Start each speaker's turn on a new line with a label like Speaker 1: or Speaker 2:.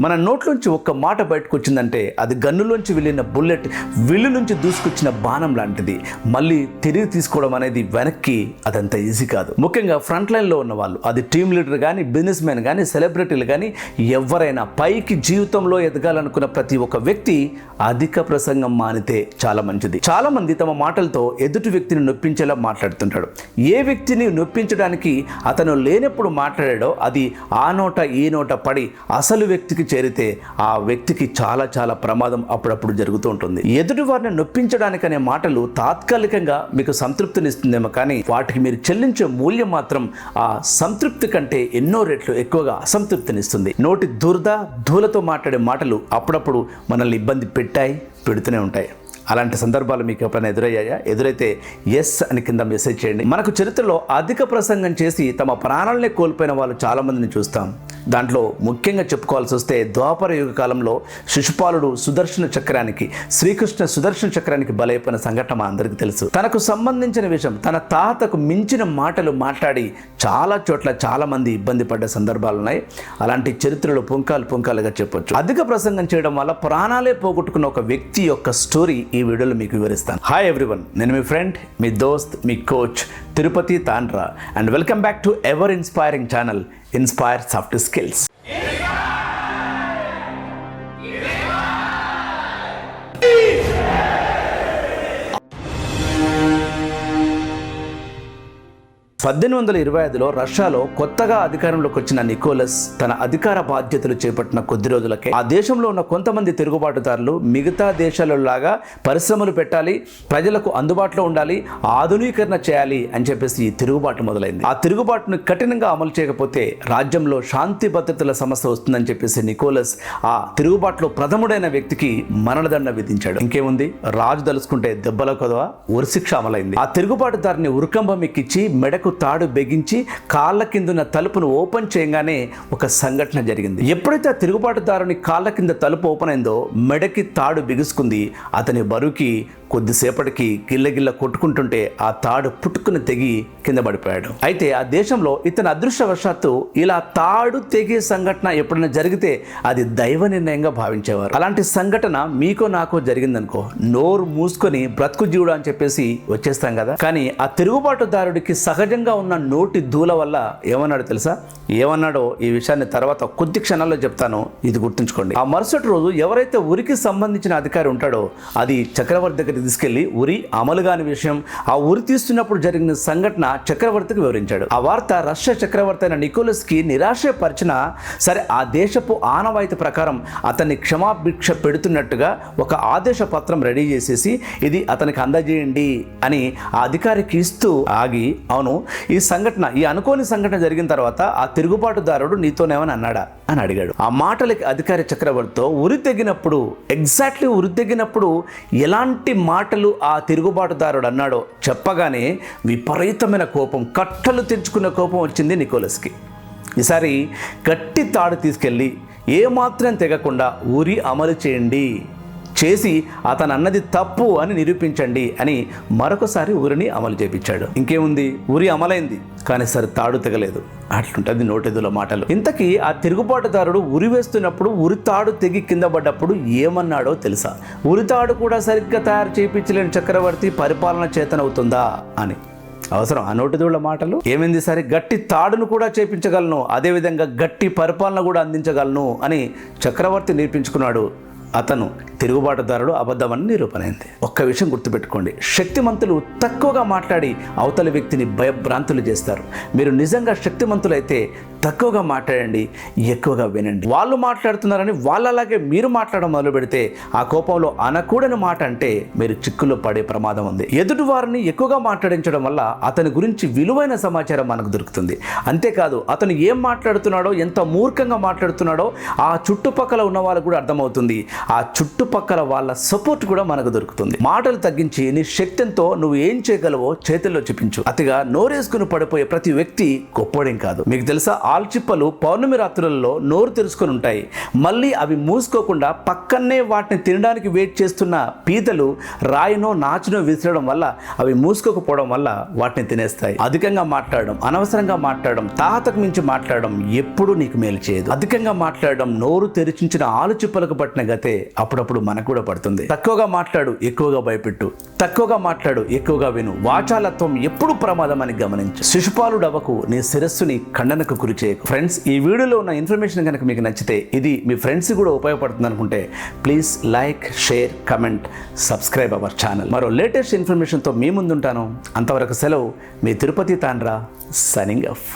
Speaker 1: మన నోట్లోంచి ఒక్క మాట బయటకు వచ్చిందంటే అది గన్నులోంచి వెళ్ళిన బుల్లెట్ విల్లు నుంచి దూసుకొచ్చిన బాణం లాంటిది. మళ్ళీ తిరిగి తీసుకోవడం అనేది వెనక్కి అదంత ఈజీ కాదు. ముఖ్యంగా ఫ్రంట్ లైన్లో ఉన్న వాళ్ళు అది టీమ్ లీడర్ కానీ బిజినెస్ మ్యాన్ కానీ సెలబ్రిటీలు కానీ ఎవరైనా పైకి జీవితంలో ఎదగాలనుకున్న ప్రతి ఒక్క వ్యక్తి అధిక ప్రసంగం మానితే చాలా మంచిది. చాలా మంది తమ మాటలతో ఎదుటి వ్యక్తిని నొప్పించేలా మాట్లాడుతుంటాడు ఏ వ్యక్తిని నొప్పించడానికి అతను లేనప్పుడు మాట్లాడాడో అది ఆ నోట ఈ నోట పడి అసలు వ్యక్తికి చేరితే ఆ వ్యక్తికి చాలా చాలా ప్రమాదం అప్పుడప్పుడు జరుగుతూ ఉంటుంది. ఎదుటి వారిని నొప్పించడానికనే మాటలు తాత్కాలికంగా మీకు సంతృప్తినిస్తుందేమో కానీ వాటికి మీరు చెల్లించే మూల్యం మాత్రం ఆ సంతృప్తి కంటే ఎన్నో రెట్లు ఎక్కువగా అసంతృప్తినిస్తుంది. నోటి దురద ధూలతో మాట్లాడే మాటలు అప్పుడప్పుడు మనల్ని ఇబ్బంది పెట్టాయి పెడుతూనే ఉంటాయి. అలాంటి సందర్భాలు మీకు ఎప్పుడైనా ఎదురయ్యాయా? ఎదురైతే ఎస్ అని కింద మెసేజ్ చేయండి. మనకు చరిత్రలో అధిక ప్రసంగం చేసి తమ ప్రాణాలనే కోల్పోయిన వాళ్ళు చాలామందిని చూస్తాం. దాంట్లో ముఖ్యంగా చెప్పుకోవాల్సి వస్తే ద్వాపర యుగ కాలంలో శిశుపాలుడు సుదర్శన చక్రానికి శ్రీకృష్ణ సుదర్శన చక్రానికి బలైపోయిన సంఘటన అందరికీ తెలుసు. తనకు సంబంధించిన విషయం తన తాతకు మించిన మాటలు మాట్లాడి చాలా చోట్ల చాలామంది ఇబ్బంది పడ్డ సందర్భాలు ఉన్నాయి. అలాంటి చరిత్రలు పుంకాలు పుంకాలుగా చెప్పొచ్చు. అధిక ప్రసంగం చేయడం వల్ల ప్రాణాలే పోగొట్టుకున్న ఒక వ్యక్తి యొక్క స్టోరీ ఈ వీడియోలో మీకు వివరిస్తాను. హాయ్ ఎవ్రీవన్ నేను మీ ఫ్రెండ్ మీ దోస్త్ మీ coach Tirupati Tandra. And welcome back to ever inspiring channel inspire soft skills పద్దెనిమిది వందల ఇరవై ఐదులో రష్యాలో కొత్తగా అధికారంలోకి వచ్చిన నికోలస్ తన అధికార బాధ్యతలు చేపట్టిన కొద్ది రోజులకే ఆ దేశంలో ఉన్న కొంతమంది తిరుగుబాటుదారులు మిగతా దేశాలలో లాగా పరిశ్రమలు పెట్టాలి ప్రజలకు అందుబాటులో ఉండాలి ఆధునీకరణ చేయాలి అని చెప్పేసి ఈ తిరుగుబాటు మొదలైంది. ఆ తిరుగుబాటును కఠినంగా అమలు చేయకపోతే రాజ్యంలో శాంతి భద్రతల సమస్య వస్తుందని చెప్పేసి నికోలస్ ఆ తిరుగుబాటులో ప్రథముడైన వ్యక్తికి మరణదండ విధించాడు. ఇంకేముంది? రాజు తలుసుకుంటే దెబ్బల కొదవ ఉరిశిక్ష అమలైంది. ఆ తిరుగుబాటుదారిని ఉరికంబం ఎక్కించి మెడకు తాడు బెగించి కాళ్ళ కిందున్న తలుపును ఓపెన్ చేయగానే ఒక సంఘటన జరిగింది. ఎప్పుడైతే ఆ తిరుగుబాటుదారుని కాళ్ళ కింద తలుపు ఓపెన్ అయిందో మెడకి తాడు బిగుసుకుంది. అతని బరువుకి కొద్దిసేపటికి గిల్లగిల్ల కొట్టుకుంటుంటే ఆ తాడు పుట్టుకుని తెగి కింద పడిపోయాడు. అయితే ఆ దేశంలో ఇతని అదృష్టవశాత్తు ఇలా తాడు తెగే సంఘటన ఎప్పుడైనా జరిగితే అది దైవ నిర్ణయంగా భావించేవారు. అలాంటి సంఘటన మీకో నాకో జరిగిందనుకో నోరు మూసుకొని బ్రతుకు జీవుడు అని చెప్పేసి వచ్చేస్తాం కదా. కానీ ఆ తిరుగుబాటుదారుడికి సహజంగా ఉన్న నోటి దూల వల్ల ఏమన్నాడు తెలుసా? ఏమన్నాడో ఈ విషయాన్ని తర్వాత కొద్ది క్షణాల్లో చెప్తాను. ఇది గుర్తుంచుకోండి. ఆ మరుసటి రోజు ఎవరైతే ఉరికి సంబంధించిన అధికారి ఉంటాడో అది చక్రవర్తి దగ్గరికి తీసుకెళ్ళి ఉరి అమలు కాని విషయం ఆ ఉరి తీస్తున్నప్పుడు జరిగిన సంఘటన చక్రవర్తికి వివరించాడు. ఆ వార్త రష్యా చక్రవర్తి అయిన నికోలస్కి నిరాశపరిచిన సరే ఆ దేశపు ఆనవాయితీ ప్రకారం అతన్ని క్షమాభిక్ష పెడుతున్నట్టుగా ఒక ఆదేశ పత్రం రెడీ చేసేసి ఇది అతనికి అందజేయండి అని ఆ అధికారికి ఇస్తూ ఆగి అవును ఈ సంఘటన ఈ అనుకోని సంఘటన జరిగిన తర్వాత ఆ తిరుగుబాటుదారుడు నీతోనేమని అన్నాడా? అని అడిగాడు. ఆ మాటలకి అధికారి చక్రవర్తితో ఉరి తెగినప్పుడు ఎగ్జాక్ట్లీ ఉరి తెగినప్పుడు ఎలాంటి మాటలు ఆ తిరుగుబాటుదారుడు అన్నాడో చెప్పగానే విపరీతమైన కోపం కట్టలు తెచ్చుకున్న కోపం వచ్చింది నికోలస్కి. ఈసారి గట్టి తాడు తీసుకెళ్ళి ఏమాత్రం తెగకుండా ఉరి అమలు చేయండి. చేసి అతను అన్నది తప్పు అని నిరూపించండి అని మరొకసారి ఊరిని అమలు చేపించాడు. ఇంకేముంది? ఊరి అమలైంది. కానీ సరే తాడు తెగలేదు. అట్లుంటుంది నోటెదుల మాటలు. ఇంతకీ ఆ తిరుగుబాటుదారుడు ఉరి వేస్తున్నప్పుడు ఉరి తాడు తెగి కింద పడ్డప్పుడు ఏమన్నాడో తెలుసా? ఉరి తాడు కూడా సరిగ్గా తయారు చేయించలేని చక్రవర్తి పరిపాలన చేతనవుతుందా? అని. అవసరం ఆ నోటిదోళ్ళ మాటలు? ఏమైంది సరే గట్టి తాడును కూడా చేపించగలను అదేవిధంగా గట్టి పరిపాలన కూడా అందించగలను అని చక్రవర్తి నేర్పించుకున్నాడు. అతను తిరుగుబాటుదారుడు అబద్ధమని నిరూపణైంది. ఒక్క విషయం గుర్తుపెట్టుకోండి. శక్తిమంతులు తక్కువగా మాట్లాడి అవతల వ్యక్తిని భయభ్రాంతులు చేస్తారు. మీరు నిజంగా శక్తిమంతులైతే తక్కువగా మాట్లాడండి ఎక్కువగా వినండి. వాళ్ళు మాట్లాడుతున్నారని వాళ్ళలాగే మీరు మాట్లాడడం మొదలు పెడితే ఆ కోపంలో అనకూడని మాట అంటే మీరు చిక్కులో పడే ప్రమాదం ఉంది. ఎదుటి వారిని ఎక్కువగా మాట్లాడించడం వల్ల అతని గురించి విలువైన సమాచారం మనకు దొరుకుతుంది. అంతేకాదు అతను ఏం మాట్లాడుతున్నాడో ఎంత మూర్ఖంగా మాట్లాడుతున్నాడో ఆ చుట్టుపక్కల ఉన్న వాళ్ళకు కూడా అర్థమవుతుంది. ఆ చుట్టుపక్కల వాళ్ళ సపోర్ట్ కూడా మనకు దొరుకుతుంది. మాటలు తగ్గించి నీ శక్తితో నువ్వు ఏం చేయగలవో చేతుల్లో చూపించు. అతిగా నోరేసుకుని పడిపోయే ప్రతి వ్యక్తి గొప్పోడేం కాదు. మీకు తెలుసా? ఆల్చిప్పలు పౌర్ణమి రాత్రులలో నోరు తెరుచుకొని ఉంటాయి. మళ్ళీ అవి మూసుకోకుండా పక్కనే వాటిని తినడానికి వెయిట్ చేస్తున్న పీతలు రాయినో నాచునో విసిరడం వల్ల అవి మూసుకోకపోవడం వల్ల వాటిని తినేస్తాయి. అధికంగా మాట్లాడడం అనవసరంగా మాట్లాడడం తాహతకు మించి మాట్లాడడం ఎప్పుడూ నీకు మేలు చేయదు. అధికంగా మాట్లాడడం నోరు తెరిచించిన ఆలుచిప్పలకు పట్టిన గతే అప్పుడప్పుడు మనకు కూడా పడుతుంది. తక్కువగా మాట్లాడు ఎక్కువగా భయపెట్టు. తక్కువగా మాట్లాడు ఎక్కువగా విను. వాచాలత్వం ఎప్పుడు ప్రమాదం అని గమనించు. శిశుపాలుడవకు నీ శిరస్సుని ఖండనకు గురి చేయకు. ఫ్రెండ్స్ ఈ వీడియోలో ఉన్న ఇన్ఫర్మేషన్ కనుక మీకు నచ్చితే ఇది మీ ఫ్రెండ్స్ కూడా ఉపయోగపడుతుంది అనుకుంటే please like share comment subscribe our channel మరో లేటెస్ట్ ఇన్ఫర్మేషన్తో మీ ముందుంటాను. అంతవరకు సెలవు మీ తిరుపతి తాండ్రా సనింగ్ ఆఫ్